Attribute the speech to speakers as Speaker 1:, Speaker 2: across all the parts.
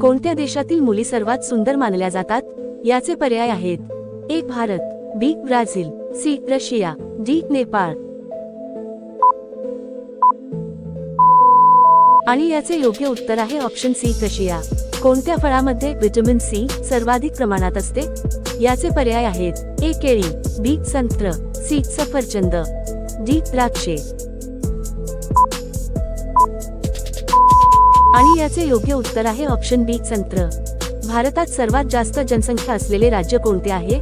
Speaker 1: कोणत्या देशातील मुली सर्वात सुंदर मानल्या जातात याचे पर्याय आहेत एक Bharat B Brazil C Russia D Nepal आणि याचे योग्य उत्तर आहे ऑप्शन सी रशिया कोणत्या फळामध्ये व्हिटॅमिन सी सर्वाधिक प्रमाणात असते याचे पर्याय आहेत ए केळी बी संत्र सी सफरचंद डी द्राक्षे आणि याचे योग्य उत्तर आहे ऑप्शन बी संत्र भारतात सर्वात जास्त जनसंख्या असलेले राज्य कोणते आहे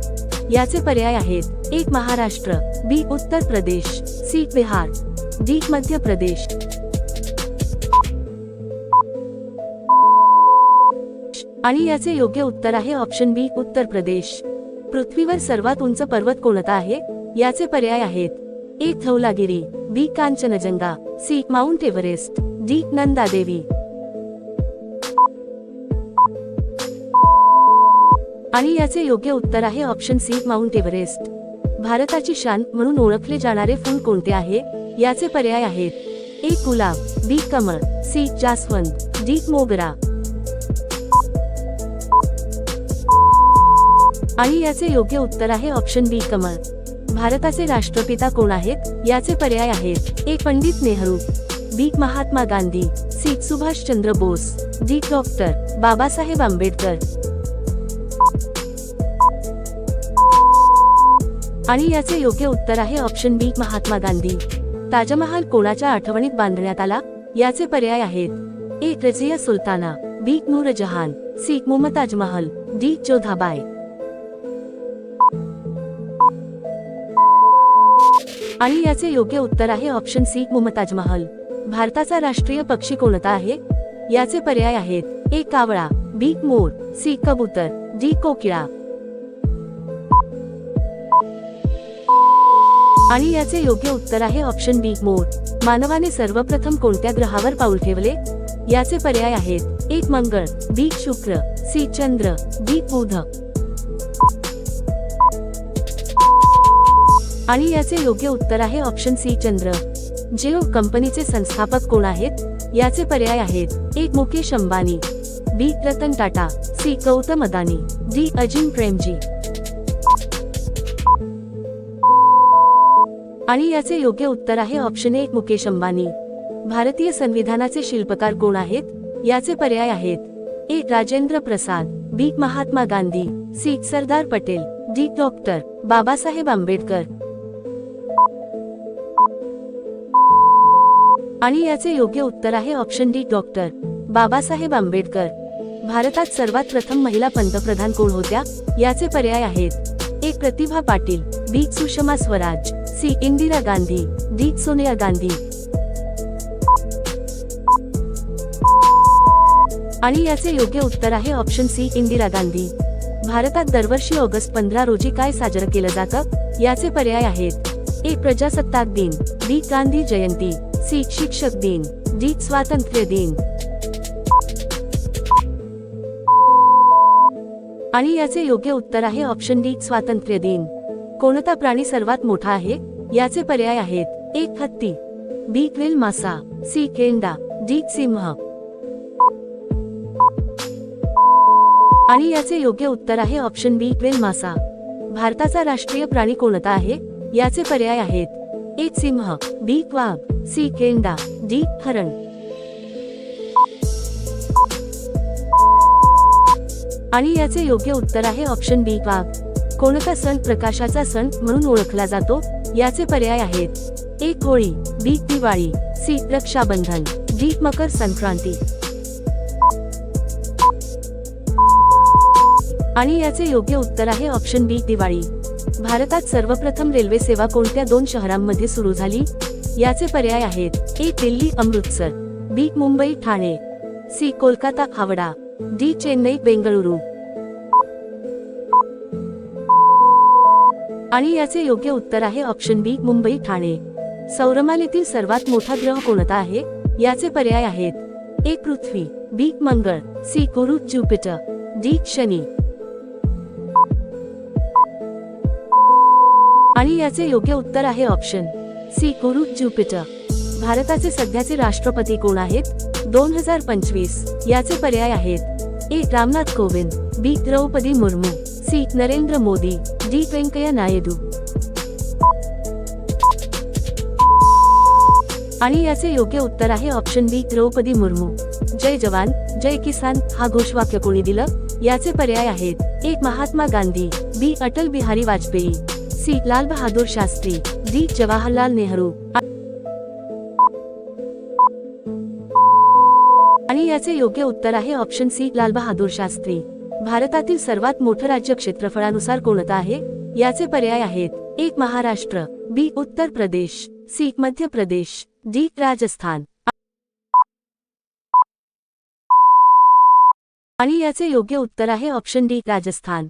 Speaker 1: याचे पर्याय आहेत एक महाराष्ट्र बी उत्तर प्रदेश सी बिहार डी मध्य प्रदेश आणि याचे योग्य उत्तर आहे ऑप्शन बी उत्तर प्रदेश पृथ्वीवर सर्वात उंच पर्वत कोणता आहे याचे पर्याय आहेत एक Dhaulagiri B Kanchenjunga C mount Everest D Devi आणि याचे योग्य उत्तर आहे ऑप्शन सी माउंट एव्हरेस्ट भारताची शान म्हणून ओळखले जाणारे फूल कोणते आहे याचे पर्याय आहेत ए गुलाब बी कमळ सी जास्वंद डी मोगरा आणि याचे योग्य उत्तर आहे ऑप्शन बी कमळ भारताचे राष्ट्रपिता कोण आहेत याचे पर्याय आहेत A Pandit Nehru B Mahatma Gandhi C Subhash Chandra Bose D doctor Babasaheb Ambedkar आणि याचे योग्य उत्तर आहे ऑप्शन बी महात्मा गांधी ताजमहाल कोणाच्या आठवणीत बांधण्यात आला याचे पर्याय आहेत ए Razia Sultana B Jahan C Mumtaz Mahal D Jodhabai आणि याचे योग्य उत्तर आहे ऑप्शन सी मुमताज महल भारताचा राष्ट्रीय पक्षी कोणता आहे याचे पर्याय आहेत ए कावळा बी मोर सी कबूतर डी कोकिळा आणि याचे योग्य उत्तर आहे ऑप्शन बी मोर मानवाने सर्वप्रथम कोणत्या ग्रहावर पाऊल ठेवले याचे पर्याय आहेत एक मंगळ बी शुक्र सी चंद्र बी बुध आणि याचे योग्य उत्तर आहे ऑप्शन सी चंद्र जिओ कंपनीचे संस्थापक कोण आहेत याचे पर्याय आहेत एक Mukesh Ambani B Ratan Tata C Gautam Adani D Azim Premji आणि याचे योग्य उत्तर आहे ऑप्शन एक मुकेश अंबानी भारतीय संविधानाचे शिल्पकार कोण आहेत याचे पर्याय आहेत A Rajendra Prasad B Mahatma Gandhi C Sardar Patel D doctor Babasaheb Ambedkar आणि याचे योग्य उत्तर आहे option D doctor Babasaheb Ambedkar भारतात सर्वात प्रथम महिला पंतप्रधान कोण होत्या याचे पर्याय आहेत A Pratibha Patil B Sushma Swaraj C Indira Gandhi D Sonia Gandhi आणि याचे योग्य उत्तर आहे ऑप्शन सी इंदिरा गांधी भारतात दरवर्षी ऑगस्ट पंधरा रोजी काय साजरं केलं जातं याचे पर्याय आहेत ए प्रजासत्ताक दिन डी गांधी जयंती सी शिक्षक दिन डी स्वातंत्र्य दिन आणि याचे योग्य उत्तर आहे ऑप्शन डी स्वातंत्र्य दिन कोणता प्राणी सर्वात मोठा आहे याचे पर्याय आहेत एक हत्ती बी क्वेल मासा सी खेंडा डी सिंह आणि याचे योग्य उत्तर आहे ऑप्शन बी क्वेल मासा भारताचा राष्ट्रीय प्राणी कोणता आहे याचे पर्याय आहेत एक सिंह बी क्वाब सी खेंडा डी हरण आणि याचे योग्य उत्तर आहे ऑप्शन बी क्वाब कोणता सण प्रकाशाचा सण म्हणून ओळखला जातो याचे पर्याय आहेत एक Holi B Diwali C Raksha Bandhan D Makar Sankranti आणि याचे योग्य उत्तर आहे ऑप्शन बी दिवाळी भारतात सर्वप्रथम रेल्वे सेवा कोणत्या दोन शहरांमध्ये सुरू झाली याचे पर्याय आहेत A Delhi Amritsar B Mumbai Thane C Kolkata Howrah D Chennai Bengaluru आणि याचे योग्य उत्तर आहे ऑप्शन बी मुंबई ठाणे सौरमालेतील सर्वात मोठा ग्रह कोणता आहे याचे पर्याय आहेत ए पृथ्वी बी मंगळ सी गुरु ज्युपिटर डी शनी आणि याचे योग्य उत्तर आहे ऑप्शन सी गुरु ज्युपिटर भारताचे सध्याचे राष्ट्रपती कोण आहेत दोन हजार पंचवीस याचे पर्याय आहेत A Ramnath Kovind B Droupadi Murmu C Narendra Modi D Venkaiah Naidu आणि याचे योग्य उत्तर आहे ऑप्शन बी द्रौपदी मुर्मू जय जवान जय किसान हा घोषवाक्य कोणी दिलं याचे पर्याय आहेत एक Mahatma Gandhi B Atal Bihari Vajpayee C Lal Bahadur Shastri D Jawaharlal Nehru आणि याचे योग्य उत्तर आहे ऑप्शन सी लाल बहादूर शास्त्री भारतातील सर्वात मोठं राज्य क्षेत्रफळानुसार कोणतं आहे याचे पर्याय आहेत एक महाराष्ट्र बी उत्तर प्रदेश सी मध्य प्रदेश डी राजस्थान आणि याचे योग्य उत्तर आहे ऑप्शन डी राजस्थान